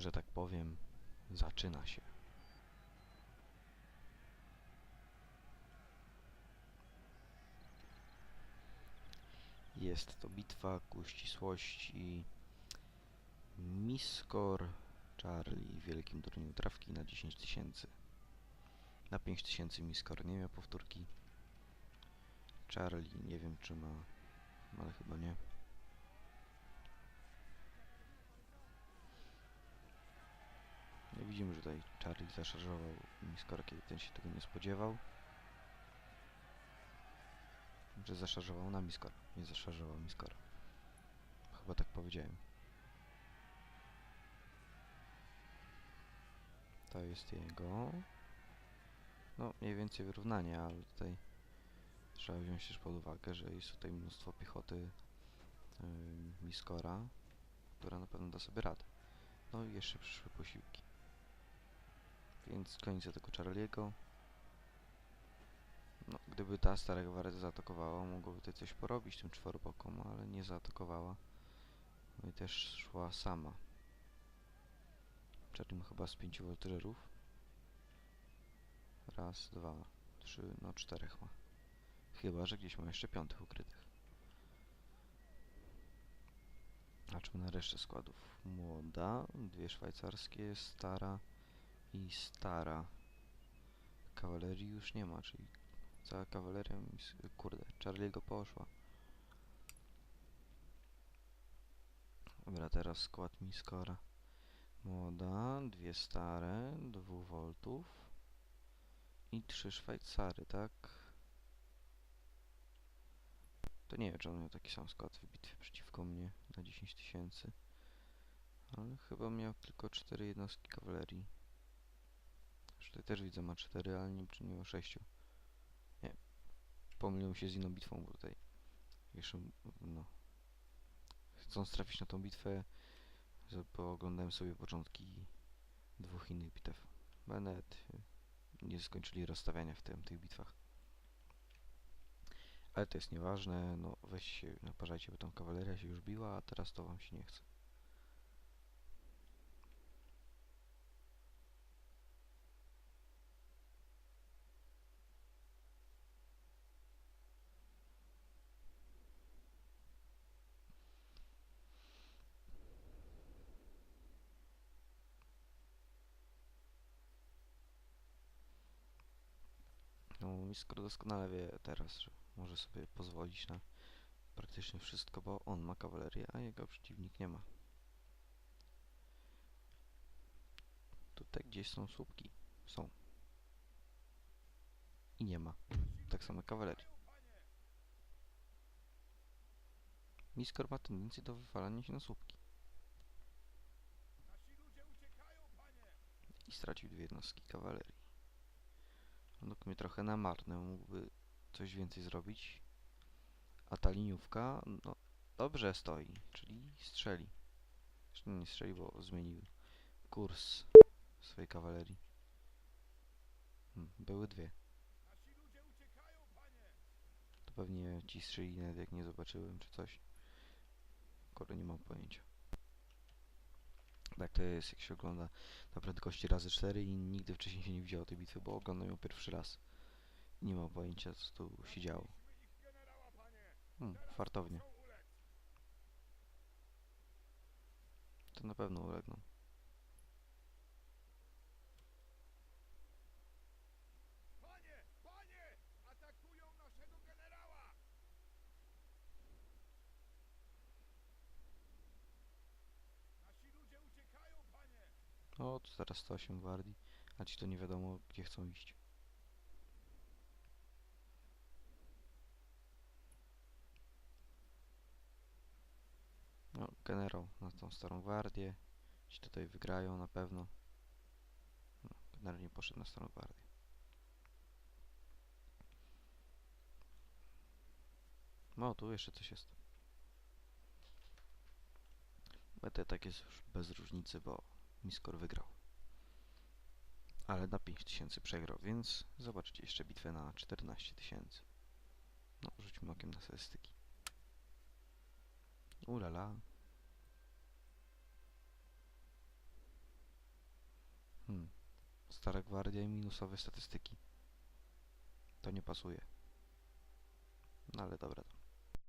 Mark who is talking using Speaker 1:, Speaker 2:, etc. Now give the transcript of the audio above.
Speaker 1: że tak powiem, zaczyna się. Jest to bitwa ku ścisłości Miskor Charlie w wielkim turnieju trawki na 10 tysięcy. Na 5 tysięcy Miskor nie miał powtórki. Charlie nie wiem czy ma, ale chyba nie. No widzimy, że tutaj Charlie zaszarżował Miskor, kiedy ten się tego nie spodziewał. Że zaszarżował na Miskor, nie zaszarżował Miskor. Chyba tak powiedziałem. To jest jego. No, mniej więcej wyrównanie, ale tutaj trzeba wziąć też pod uwagę, że jest tutaj mnóstwo piechoty yy, Miskora, która na pewno da sobie radę. No i jeszcze przyszły posiłki. Więc koniec tego Charlie'ego. No, gdyby ta stara gwardia zaatakowała, mogłoby tutaj coś porobić tym czworobokom, ale nie zaatakowała. No i też szła sama. Charlie chyba z pięciu woltyżerów. Raz, dwa, trzy, no czterech ma. Chyba, że gdzieś ma jeszcze piątych ukrytych. Patrzmy na resztę składów. Młoda, dwie szwajcarskie, stara i stara. Kawalerii już nie ma, czyli cała kawaleria, mi kurde, Charlie'ego poszła. Dobra, teraz skład Miskora. Młoda, dwie stare, dwóch voltów i trzy Szwajcary, tak? To nie wiem, czy on miał taki sam skład w bitwie przeciwko mnie na 10 tysięcy. Ale chyba miał tylko cztery jednostki kawalerii. Tutaj też widzę ma cztery, ale nie wiem, nie ma sześciu. Nie. Pomyliłem się z inną bitwą, bo tutaj jeszcze, no... Chcąc trafić na tą bitwę, pooglądałem sobie początki dwóch innych bitew. Y, nie skończyli rozstawiania w tym, tych bitwach. Ale to jest nieważne, no weź się, naparzajcie, bo tą kawaleria się już biła, a teraz to wam się nie chce. No, Miskor doskonale wie teraz, że może sobie pozwolić na praktycznie wszystko, bo on ma kawalerię, a jego przeciwnik nie ma. Tutaj gdzieś są słupki. Są. I nie ma. Tak samo kawalerii. Miskor ma tendencję do wywalania się na słupki. I stracił dwie jednostki kawalerii. Według mnie trochę na marne, mógłby coś więcej zrobić. A ta liniówka, no dobrze stoi, czyli strzeli. Zresztą nie strzeli, bo zmienił kurs swojej kawalerii. Hmm, były dwie. To pewnie ci strzeli nawet jak nie zobaczyłem, czy coś. Kurde, nie mam pojęcia. Tak to jest, jak się ogląda na prędkości razy 4 i nigdy wcześniej się nie widziało tej bitwy, bo oglądam ją pierwszy raz. Nie mam pojęcia, co tu się działo. Hmm, fartownie. To na pewno ulegną. O, to zaraz 108 gwardii, a ci to nie wiadomo, gdzie chcą iść. No, generał na tą starą gwardię. Ci tutaj wygrają na pewno. No, generał nie poszedł na starą gwardię. No, tu jeszcze coś jest. BT tak jest już bez różnicy, bo Miskor wygrał. Ale na 5000 przegrał, więc zobaczcie jeszcze bitwę na 14 tysięcy. No, rzućmy okiem na statystyki. Ulala. stara gwardia i minusowe statystyki. To nie pasuje. No ale dobra.